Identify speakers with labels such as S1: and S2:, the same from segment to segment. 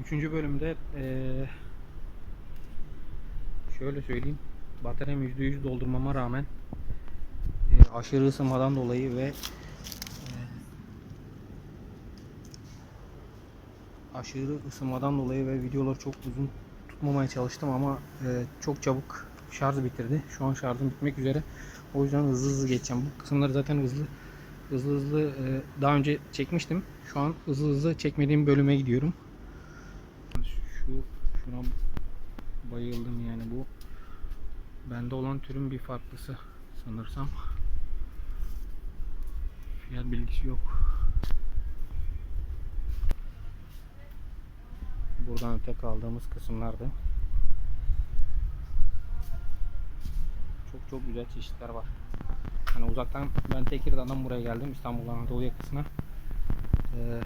S1: Üçüncü bölümde eee, şöyle söyleyeyim. Bataryamı %100 doldurmama rağmen eee, aşırı ısınmadan dolayı ve eee, aşırı ısınmadan dolayı ve videoları çok uzun tutmamaya çalıştım ama eee, çok çabuk şarj bitirdi. Şu an şarjım bitmek üzere. O yüzden hızlı hızlı geçeceğim. Bu kısımları zaten hızlı hızlı hızlı eee, daha önce çekmiştim. Şu an hızlı hızlı çekmediğim bölüme gidiyorum. Şu şuna bayıldım yani bu bende olan türün bir farklısı sanırsam. Fiyat bilgisi yok. Buradan öte kaldığımız kısımlarda çok çok güzel çeşitler var. Hani uzaktan ben Tekirdağ'dan buraya geldim İstanbul Anadolu yakasına. Ee,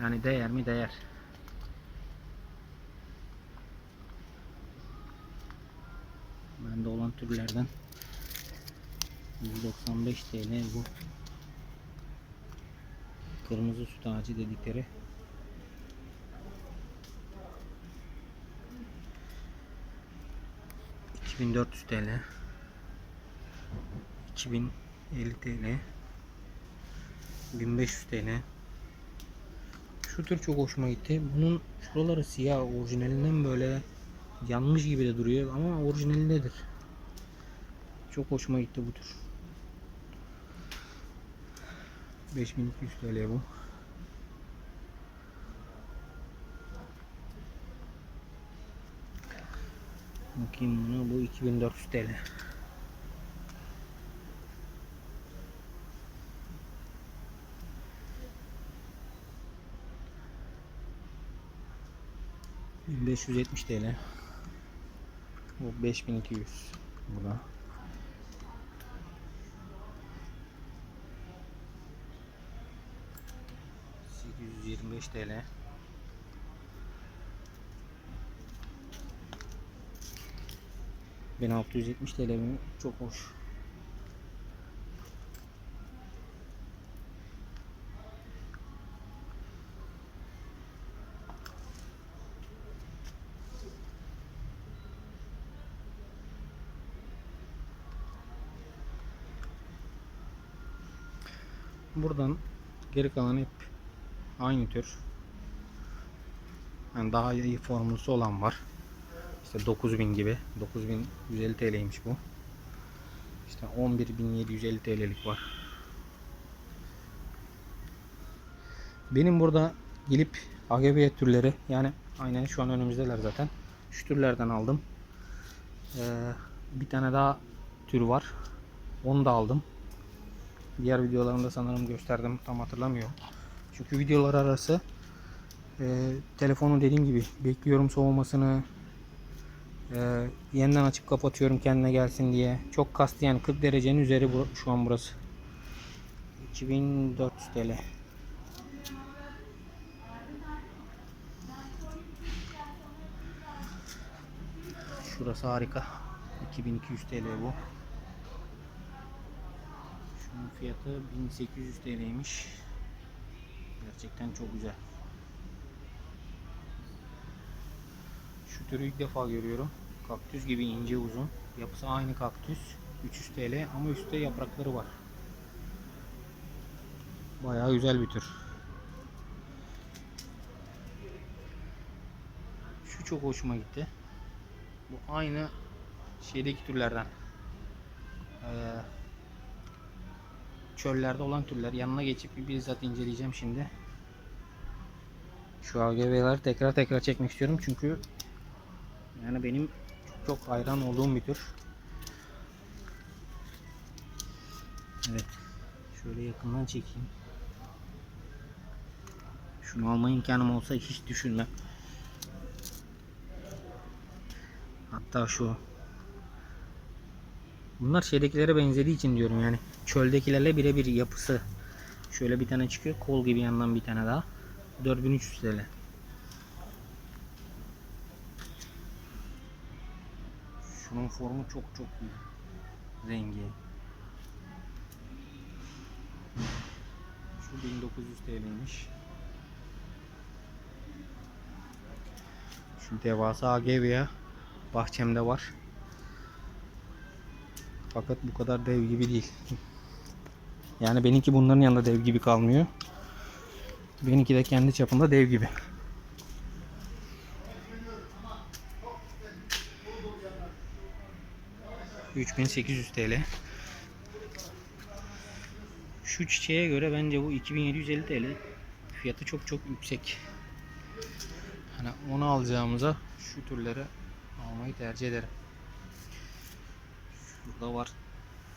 S1: Yani değer mi? Değer. Bende olan türlerden 195 TL bu. Kırmızı süt ağacı dedikleri. ...2400 TL... ...2050 TL... ...1500 TL... şu tür çok hoşuma gitti. Bunun şuraları siyah orijinalinden böyle yanmış gibi de duruyor ama orijinalindedir. Çok hoşuma gitti bu tür. 5200 TL bu. Bakayım buna bu 2400 TL. ...1570 TL. Bu 5200. Bu da. ...825 TL. ...1670 TL mi? Çok hoş. Buradan geri kalan hep aynı tür. Yani daha iyi formlusu olan var. İşte 9000 gibi. 9150 TL'ymiş bu. İşte 11750 TL'lik var. Benim burada gelip AGB türleri yani aynen şu an önümüzdeler zaten. Şu türlerden aldım. Ee, bir tane daha tür var. Onu da aldım. Diğer videolarımda sanırım gösterdim tam hatırlamıyorum. Çünkü videolar arası e, telefonu dediğim gibi bekliyorum soğumasını e, yeniden açıp kapatıyorum kendine gelsin diye. Çok kastı yani 40 derecenin üzeri bu, şu an burası. 2400 TL. Şurası harika. 2200 TL bu. Şunun fiyatı 1800 TL'ymiş. Gerçekten çok güzel. Şu türü ilk defa görüyorum. Kaktüs gibi ince uzun. Yapısı aynı kaktüs. 300 TL ama üstte yaprakları var. Bayağı güzel bir tür. Şu çok hoşuma gitti. Bu aynı şeydeki türlerden. Ee, çöllerde olan türler. Yanına geçip bir bizzat inceleyeceğim şimdi. Şu AGV'leri tekrar tekrar çekmek istiyorum çünkü yani benim çok çok hayran olduğum bir tür. Evet. Şöyle yakından çekeyim. Şunu alma imkanım olsa hiç düşünmem. Hatta şu Bunlar şeydekilere benzediği için diyorum yani. Çöldekilerle birebir yapısı. Şöyle bir tane çıkıyor. Kol gibi yandan bir tane daha. 4300 TL. Şunun formu çok çok iyi. Rengi. Şu 1900 TL'ymiş. Şu devasa Agevia bahçemde var. Fakat bu kadar dev gibi değil. Yani benimki bunların yanında dev gibi kalmıyor. Benimki de kendi çapında dev gibi. ...3800 TL. Şu çiçeğe göre bence bu 2750 TL. Fiyatı çok çok yüksek. Hani onu alacağımıza şu türleri almayı tercih ederim. Şurada var.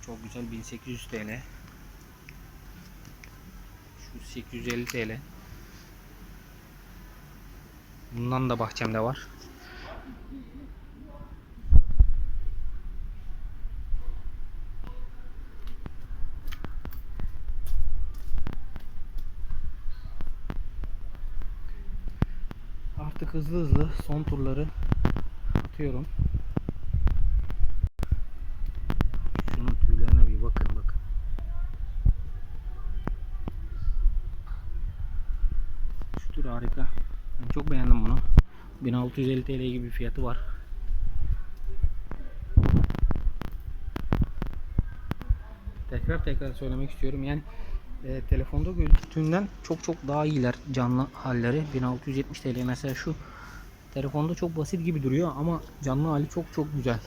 S1: Çok güzel 1800 TL. Şu 850 TL. Bundan da bahçemde var. Artık hızlı hızlı son turları atıyorum. Şunun tüylerine bir bakın bakın. Şu tür harika. Ben çok beğendim bunu. 1650 TL gibi bir fiyatı var. Tekrar tekrar söylemek istiyorum. Yani e, telefonda gözüktüğünden çok çok daha iyiler canlı halleri. 1670 TL mesela şu telefonda çok basit gibi duruyor ama canlı hali çok çok güzel.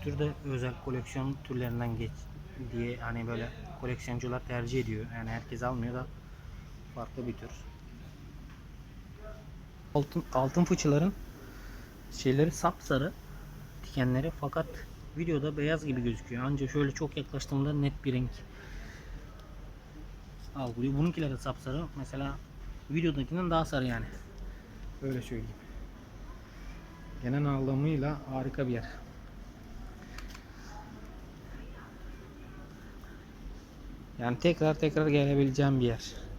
S1: Türde özel koleksiyon türlerinden geç diye hani böyle koleksiyoncular tercih ediyor. Yani herkes almıyor da farklı bir tür. Altın, altın fıçıların şeyleri sapsarı dikenleri fakat videoda beyaz gibi gözüküyor. Ancak şöyle çok yaklaştığımda net bir renk algılıyor. Bununkiler de sapsarı. Mesela videodakinden daha sarı yani. Öyle söyleyeyim. Genel anlamıyla harika bir yer. Yani tekrar tekrar gelebileceğim bir yer.